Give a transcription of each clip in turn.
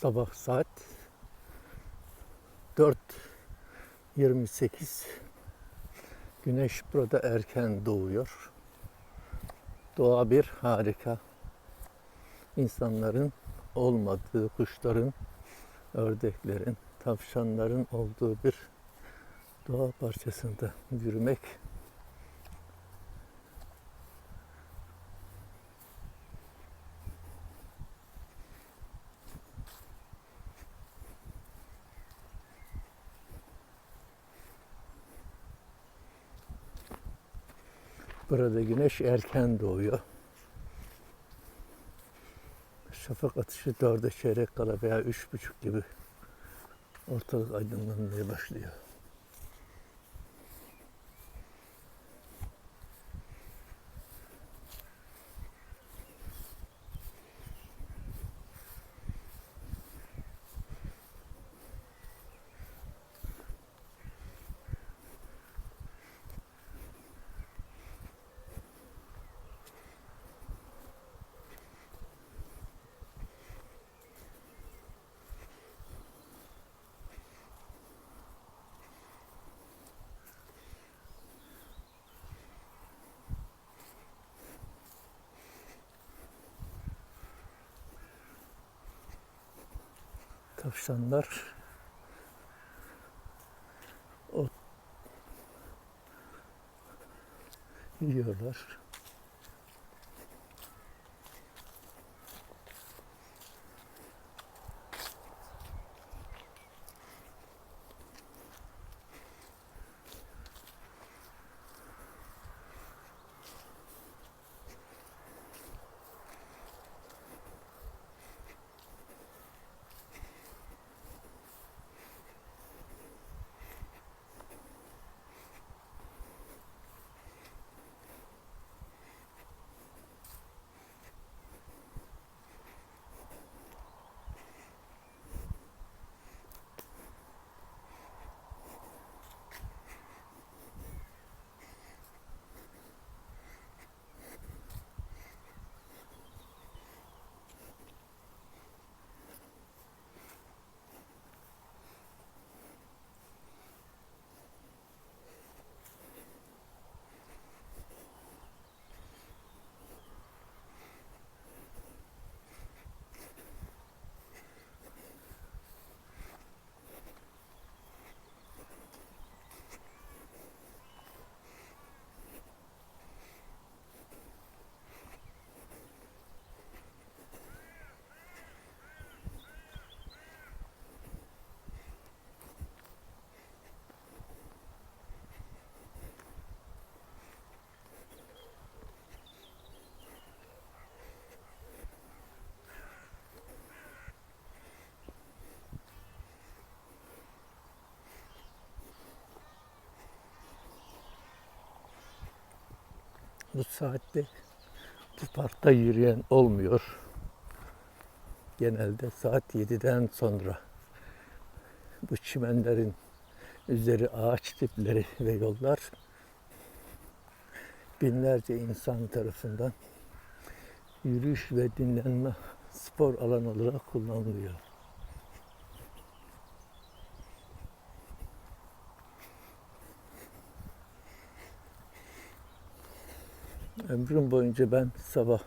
Sabah saat 4.28 Güneş burada erken doğuyor. Doğa bir harika. İnsanların olmadığı, kuşların, ördeklerin, tavşanların olduğu bir doğa parçasında yürümek Burada güneş erken doğuyor. Şafak atışı dörde çeyrek kala veya üç buçuk gibi ortalık aydınlanmaya başlıyor. Tavşanlar ot yiyorlar. Bu saatte bu parkta yürüyen olmuyor. Genelde saat 7'den sonra bu çimenlerin üzeri ağaç tipleri ve yollar binlerce insan tarafından yürüyüş ve dinlenme spor alanı olarak kullanılıyor. Ömrüm boyunca ben sabah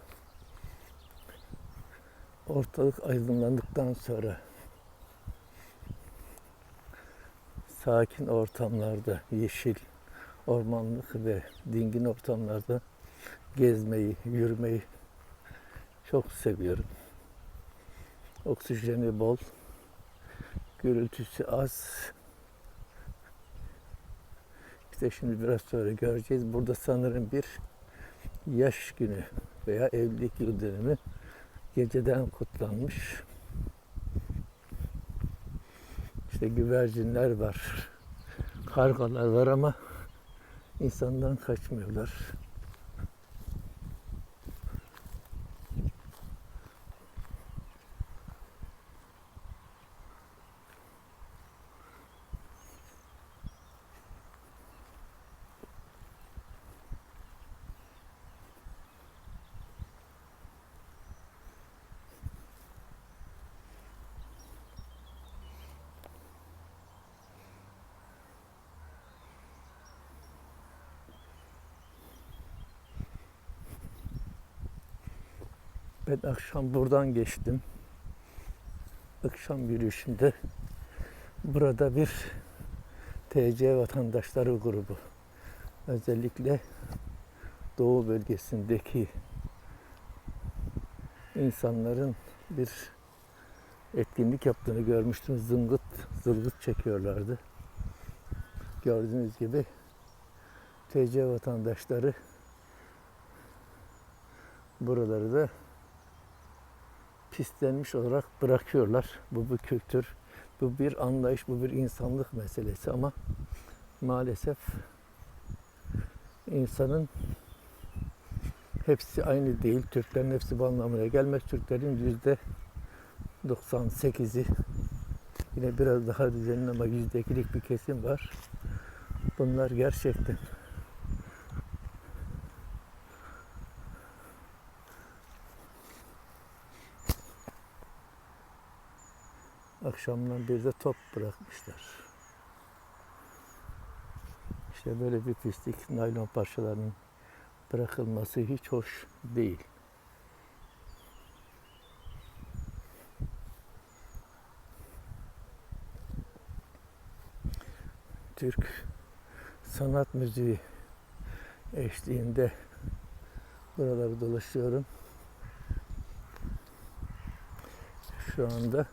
ortalık aydınlandıktan sonra sakin ortamlarda, yeşil, ormanlık ve dingin ortamlarda gezmeyi, yürümeyi çok seviyorum. Oksijeni bol, gürültüsü az. İşte şimdi biraz sonra göreceğiz. Burada sanırım bir yaş günü veya evlilik yıl dönümü geceden kutlanmış. İşte güvercinler var, kargalar var ama insandan kaçmıyorlar. Ben akşam buradan geçtim. Akşam yürüyüşünde burada bir TC vatandaşları grubu özellikle Doğu bölgesindeki insanların bir etkinlik yaptığını görmüştüm. Zıngıt, zılgıt çekiyorlardı. Gördüğünüz gibi TC vatandaşları buraları da pislenmiş olarak bırakıyorlar. Bu bir kültür, bu bir anlayış, bu bir insanlık meselesi ama maalesef insanın hepsi aynı değil. Türklerin hepsi bu anlamına gelmez. Türklerin yüzde 98'i yine biraz daha düzenli ama yüzde bir kesim var. Bunlar gerçekten akşamdan bir de top bırakmışlar. İşte böyle bir pislik naylon parçalarının bırakılması hiç hoş değil. Türk sanat müziği eşliğinde buraları dolaşıyorum. Şu anda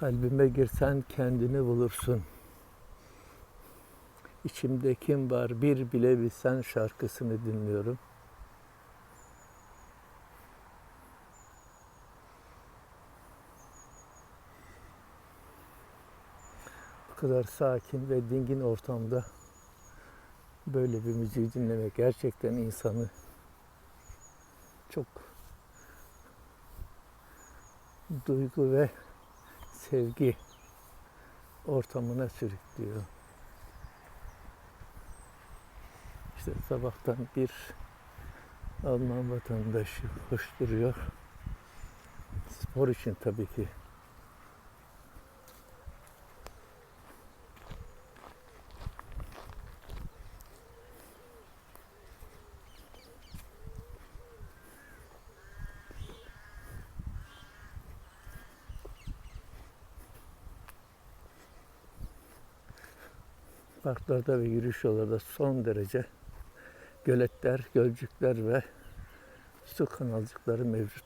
Kalbime girsen kendini bulursun. İçimde kim var bir bile bilsen şarkısını dinliyorum. Bu kadar sakin ve dingin ortamda böyle bir müziği dinlemek gerçekten insanı çok duygu ve sevgi ortamına sürüklüyor. İşte sabahtan bir Alman vatandaşı koşturuyor. Spor için tabii ki. Parklarda ve yürüyüş yollarda son derece göletler, gölcükler ve su kanalcıkları mevcut.